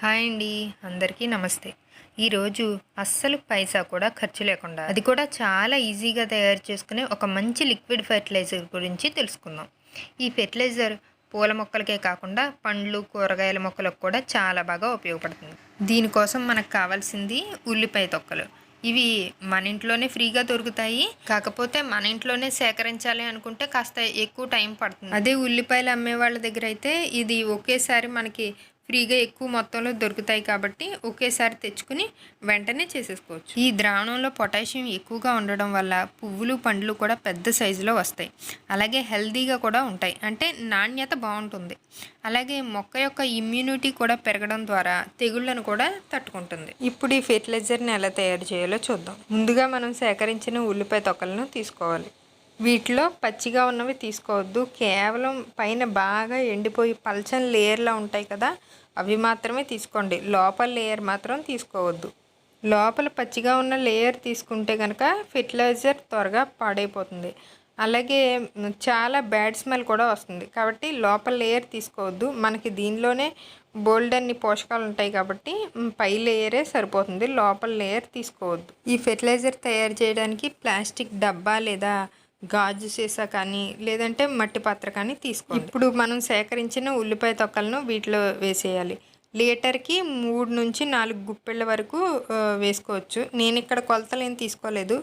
Hi అండి అందరికీ నమస్తే. ఈరోజు అస్సలు పైసా కూడా ఖర్చు లేకుండా అది కూడా చాలా ఈజీగా తయారు చేసుకునే ఒక మంచి లిక్విడ్ ఫెర్టిలైజర్ గురించి తెలుసుకుందాం. ఈ ఫెర్టిలైజర్ పూల మొక్కలకే కాకుండా పండ్లు కూరగాయల మొక్కలకు కూడా చాలా బాగా ఉపయోగపడుతుంది. దీనికోసం మనకు కావాల్సింది ఉల్లిపాయ తొక్కలు. ఇవి మన ఇంట్లోనే ఫ్రీగా దొరుకుతాయి. కాకపోతే మన ఇంట్లోనే సేకరించాలి అనుకుంటే కాస్త ఎక్కువ టైం పడుతుంది. అదే ఉల్లిపాయలు అమ్మే వాళ్ళ దగ్గర అయితే ఇది ఒకేసారి మనకి ఫ్రీగా ఎక్కువ మొత్తంలో దొరుకుతాయి కాబట్టి ఒకేసారి తెచ్చుకుని వెంటనే చేసేసుకోవచ్చు. ఈ ద్రావణంలో పొటాషియం ఎక్కువగా ఉండడం వల్ల పువ్వులు పండ్లు కూడా పెద్ద సైజులో వస్తాయి. అలాగే హెల్తీగా కూడా ఉంటాయి. అంటే నాణ్యత బాగుంటుంది. అలాగే మొక్క యొక్క ఇమ్యూనిటీ కూడా పెరగడం ద్వారా తెగుళ్ళను కూడా తట్టుకుంటుంది. ఇప్పుడు ఈ ఫెర్టిలైజర్ని ఎలా తయారు చేయాలో చూద్దాం. ముందుగా మనం సేకరించిన ఉల్లిపాయ తొక్కలను తీసుకోవాలి. వీటిలో పచ్చిగా ఉన్నవి తీసుకోవద్దు. కేవలం పైన బాగా ఎండిపోయి పల్చని లేయర్లా ఉంటాయి కదా అవి మాత్రమే తీసుకోండి. లోపల లేయర్ మాత్రం తీసుకోవద్దు. లోపల పచ్చిగా ఉన్న లేయర్ తీసుకుంటే కనుక ఫెర్టిలైజర్ త్వరగా పాడైపోతుంది. అలాగే చాలా బ్యాడ్ స్మెల్ కూడా వస్తుంది. కాబట్టి లోపల లేయర్ తీసుకోవద్దు. మనకి దీనిలోనే బోల్డ్ అన్ని పోషకాలు ఉంటాయి కాబట్టి పై లేయరే సరిపోతుంది. లోపల లేయర్ తీసుకోవద్దు. ఈ ఫెర్టిలైజర్ తయారు చేయడానికి ప్లాస్టిక్ డబ్బా లేదా గాజు సీసా కానీ లేదంటే మట్టి పాత్ర కానీ తీసుకో ఇప్పుడు మనం సేకరించిన ఉల్లిపాయ తొక్కలను వీటిలో వేసేయాలి. లీటర్కి మూడు నుంచి నాలుగు గుప్పెళ్ళ వరకు వేసుకోవచ్చు. నేను ఇక్కడ కొలతలు ఏం తీసుకోలేదు.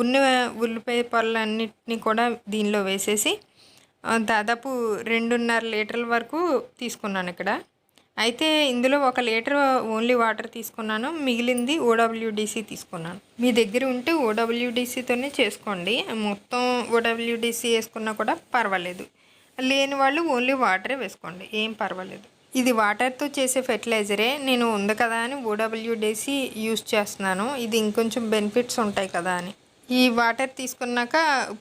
ఉన్న ఉల్లిపాయ పొరలన్నిటిని కూడా దీనిలో వేసేసి దాదాపు రెండున్నర లీటర్ల వరకు తీసుకున్నాను ఇక్కడ. అయితే ఇందులో ఒక లీటర్ ఓన్లీ వాటర్ తీసుకున్నాను. మిగిలింది ఓడబ్ల్యూడిసి తీసుకున్నాను. మీ దగ్గర ఉంటే ఓడబ్ల్యూడిసితోనే చేసుకోండి. మొత్తం ఓడబ్ల్యూడిసి వేసుకున్నా కూడా పర్వాలేదు. లేని వాళ్ళు ఓన్లీ వాటరే వేసుకోండి. ఏం పర్వాలేదు. ఇది వాటర్తో చేసే ఫెర్టిలైజరే. నేను ఉంది కదా అని ఓడబ్ల్యూడిసి యూస్ చేస్తున్నాను. ఇది ఇంకొంచెం బెనిఫిట్స్ ఉంటాయి కదా అని. ఈ వాటర్ తీసుకున్నాక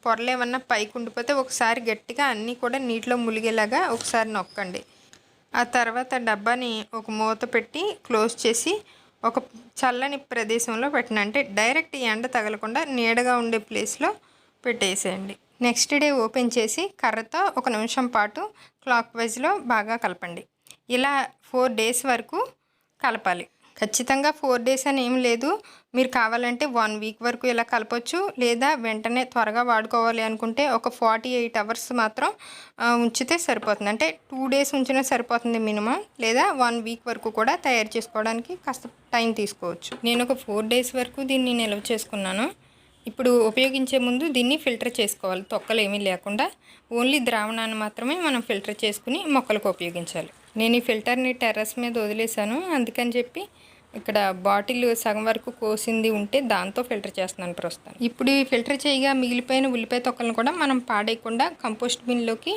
పొరలు ఏమన్నా పైకి ఉండిపోతే ఒకసారి గట్టిగా అన్నీ కూడా నీటిలో ములిగేలాగా ఒకసారి నొక్కండి. ఆ తర్వాత డబ్బాని ఒక మూత పెట్టి క్లోజ్ చేసి ఒక చల్లని ప్రదేశంలో పెట్టిన అంటే డైరెక్ట్ ఎండ తగలకుండా నీడగా ఉండే ప్లేస్లో పెట్టేసేయండి. నెక్స్ట్ డే ఓపెన్ చేసి కర్రతో ఒక నిమిషం పాటు క్లాక్ వైజ్లో బాగా కలపండి. ఇలా ఫోర్ డేస్ వరకు కలపాలి. ఖచ్చితంగా ఫోర్ డేస్ అని ఏం లేదు. మీరు కావాలంటే వన్ వీక్ వరకు ఇలా కలపచ్చు. లేదా వెంటనే త్వరగా వాడుకోవాలి అనుకుంటే ఒక ఫార్టీ ఎయిట్ అవర్స్ మాత్రం ఉంచితే సరిపోతుంది. అంటే టూ డేస్ ఉంచినా సరిపోతుంది మినిమం. లేదా వన్ వీక్ వరకు కూడా తయారు చేసుకోవడానికి కాస్త టైం తీసుకోవచ్చు. నేను ఒక ఫోర్ డేస్ వరకు దీన్ని నిల్వ చేసుకున్నాను. ఇప్పుడు ఉపయోగించే ముందు దీన్ని ఫిల్టర్ చేసుకోవాలి. తొక్కలు ఏమీ లేకుండా. ఓన్లీ ద్రావణాన్ని మాత్రమే మనం ఫిల్టర్ చేసుకుని మొక్కలకు ఉపయోగించాలి. నేను ఈ ఫిల్టర్ని టెర్రస్ మీద వదిలేశాను. అందుకని చెప్పి ఇక్కడ బాటిల్ సగం వరకు కోసింది ఉంటే దాంతో ఫిల్టర్ చేస్తున్నాను ప్రస్తుతం. ఇప్పుడు ఈ ఫిల్టర్ చేయగా మిగిలిపోయిన ఉల్లిపాయ తొక్కలను కూడా మనం పాడేయకుండా కంపోస్ట్ బిన్లోకి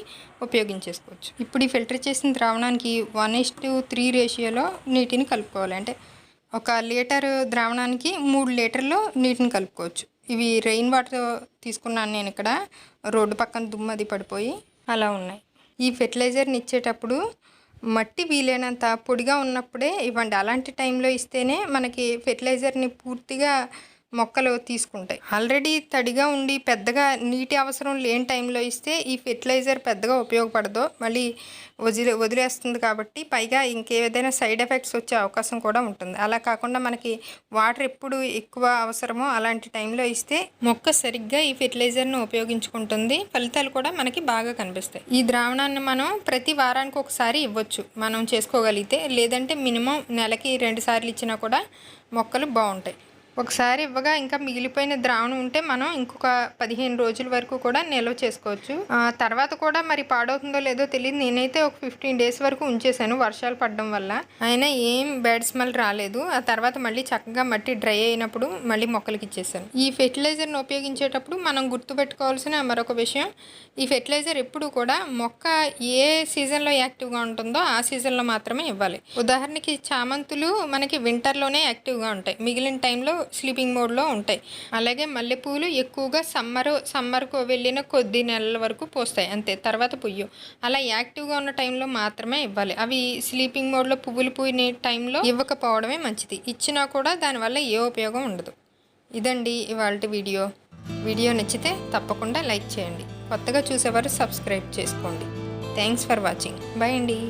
ఉపయోగించేసుకోవచ్చు. ఇప్పుడు ఈ ఫిల్టర్ చేసిన ద్రావణానికి వన్ ఇస్ టు త్రీ రేషియోలో నీటిని కలుపుకోవాలి. అంటే ఒక లీటర్ ద్రావణానికి మూడు లీటర్లు నీటిని కలుపుకోవచ్చు. ఇవి రెయిన్ వాటర్ తీసుకున్నాను నేను ఇక్కడ. రోడ్డు పక్కన దుమ్మది పడిపోయి అలా ఉన్నాయి. ఈ ఫెర్టిలైజర్ని ఇచ్చేటప్పుడు మట్టి వీలైనంత పొడిగా ఉన్నప్పుడే ఇవ్వండి. అలాంటి టైంలో ఇస్తేనే మనకి ఫెర్టిలైజర్ని పూర్తిగా మొక్కలు తీసుకుంటాయి. ఆల్రెడీ తడిగా ఉండి పెద్దగా నీటి అవసరం లేని టైంలో ఇస్తే ఈ ఫెర్టిలైజర్ పెద్దగా ఉపయోగపడదు. మళ్ళీ వదిలే వదిలేస్తుంది కాబట్టి పైగా ఇంకేదైనా సైడ్ ఎఫెక్ట్స్ వచ్చే అవకాశం కూడా ఉంటుంది. అలా కాకుండా మనకి వాటర్ ఎప్పుడు ఎక్కువ అవసరమో అలాంటి టైంలో ఇస్తే మొక్క సరిగ్గా ఈ ఫెర్టిలైజర్ను ఉపయోగించుకుంటుంది. ఫలితాలు కూడా మనకి బాగా కనిపిస్తాయి. ఈ ద్రావణాన్ని మనం ప్రతి వారానికి ఒకసారి ఇవ్వచ్చు. మనం చేసుకోగలిగితే లేదంటే మినిమం నెలకి రెండు సార్లు ఇచ్చినా కూడా మొక్కలు బాగుంటాయి. ఒకసారి ఇవ్వగా ఇంకా మిగిలిపోయిన ద్రావణం ఉంటే మనం ఇంకొక పదిహేను రోజుల వరకు కూడా నిల్వ చేసుకోవచ్చు. తర్వాత కూడా మరి పాడవుతుందో లేదో తెలియదు. నేనైతే ఒక ఫిఫ్టీన్ డేస్ వరకు ఉంచేసాను వర్షాలు పడడం వల్ల. అయినా ఏం బ్యాడ్ స్మెల్ రాలేదు. ఆ తర్వాత మళ్ళీ చక్కగా మట్టి డ్రై అయినప్పుడు మళ్ళీ మొక్కలకి ఇచ్చేసాను ఈ ఫెర్టిలైజర్ను ఉపయోగించేటప్పుడు మనం గుర్తుపెట్టుకోవాల్సిన మరొక విషయం ఈ ఫెర్టిలైజర్ ఎప్పుడు కూడా మొక్క ఏ సీజన్లో యాక్టివ్గా ఉంటుందో ఆ సీజన్లో మాత్రమే ఇవ్వాలి. ఉదాహరణకి చామంతులు మనకి వింటర్లోనే యాక్టివ్గా ఉంటాయి. మిగిలిన టైంలో స్లీపింగ్ మోడ్లో ఉంటాయి. అలాగే మల్లెపూలు ఎక్కువగా సమ్మర్ సమ్మర్కు వెళ్ళిన కొద్ది నెలల వరకు పోస్తాయి. అంతే తర్వాత పుయ్యు. అలా యాక్టివ్గా ఉన్న టైంలో మాత్రమే ఇవ్వాలి. అవి స్లీపింగ్ మోడ్లో పువ్వులు పూయిన టైంలో ఇవ్వకపోవడమే మంచిది. ఇచ్చినా కూడా దానివల్ల ఏ ఉపయోగం ఉండదు. ఇదండి ఇవాళ వీడియో. వీడియో నచ్చితే తప్పకుండా లైక్ చేయండి. కొత్తగా చూసేవారు సబ్స్క్రైబ్ చేసుకోండి. Thanks for watching. బాయ్ అండి.